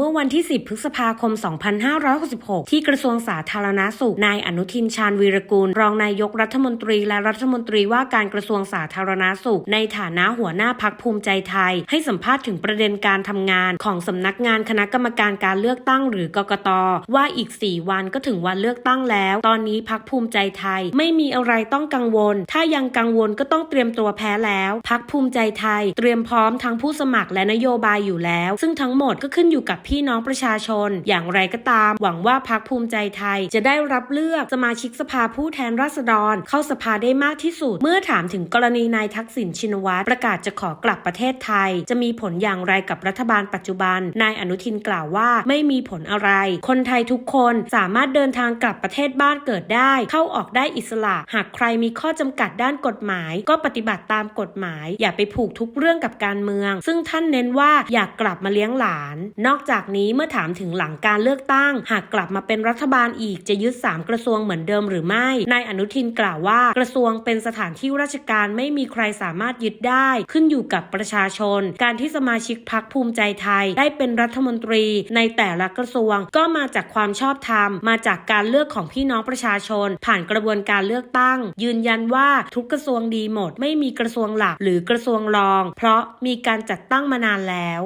เมื่อวันที่ 10 พฤษภาคม 2566 ที่กระทรวงสาธารณาสุข นายอนุทินชาญวีรกูล รองนายกรัฐมนตรีและรัฐมนตรีว่าการกระทรวงสาธารณาสุข ในฐานะหัวหน้าพักภูมิใจไทย ให้สัมภาษณ์ถึงประเด็นการทำงานของสำนักงานคณะกรรมการการเลือกตั้งหรือกกต ว่าอีก 4 วันก็ถึงวันเลือกตั้งแล้ว ตอนนี้พักภูมิใจไทยไม่มีอะไรต้องกังวล ถ้ายังกังวลก็ต้องเตรียมตัวแพ้แล้วพักภูมิใจไทย เตรียมพร้อมทั้งผู้สมัครและนโยบายอยู่แล้ว ซึ่งทั้งหมดก็ขึ้นอยู่กับพี่น้องประชาชน อย่างไรก็ตาม หวังว่าพักภูมิใจไทย จะได้รับเลือกสมาชิกสภาผู้แทนราษฎร เข้าสภาได้มากที่สุด เมื่อถามถึงกรณีนายทักษิณชินวัตรประกาศจะขอกลับประเทศไทย จะมีผลอย่างไรกับรัฐบาลปัจจุบัน นายอนุทินกล่าวว่าไม่มีผลอะไร คนไทยทุกคนสามารถเดินทางกลับประเทศบ้านเกิดได้ เข้าออกได้อิสระ หากใครมีข้อจำกัดด้านกฎหมาย ก็ปฏิบัติตามกฎหมาย อย่าไปผูกทุกเรื่องกับการเมือง ซึ่งท่านเน้นว่าอยากกลับมาเลี้ยงหลาน นอกจากนี้เมื่อถามถึงหลังการเลือกตั้ง หากกลับมาเป็นรัฐบาลอีกจะยึดสามกระทรวงเหมือนเดิมหรือไม่นายอนุทินกล่าวว่ากระทรวงเป็นสถานที่ราชการไม่มีใครสามารถยึดได้ ขึ้นอยู่กับประชาชน การที่สมาชิกพักภูมิใจไทย ได้เป็นรัฐมนตรีในแต่ละกระทรวงก็มาจากความชอบธรรม มาจากการเลือกของพี่น้องประชาชน ผ่านกระบวนการเลือกตั้ง ยืนยันว่าทุกกระทรวงดีหมด ไม่มีกระทรวงหลักหรือกระทรวงรอง เพราะมีการจัดตั้งมานานแล้ว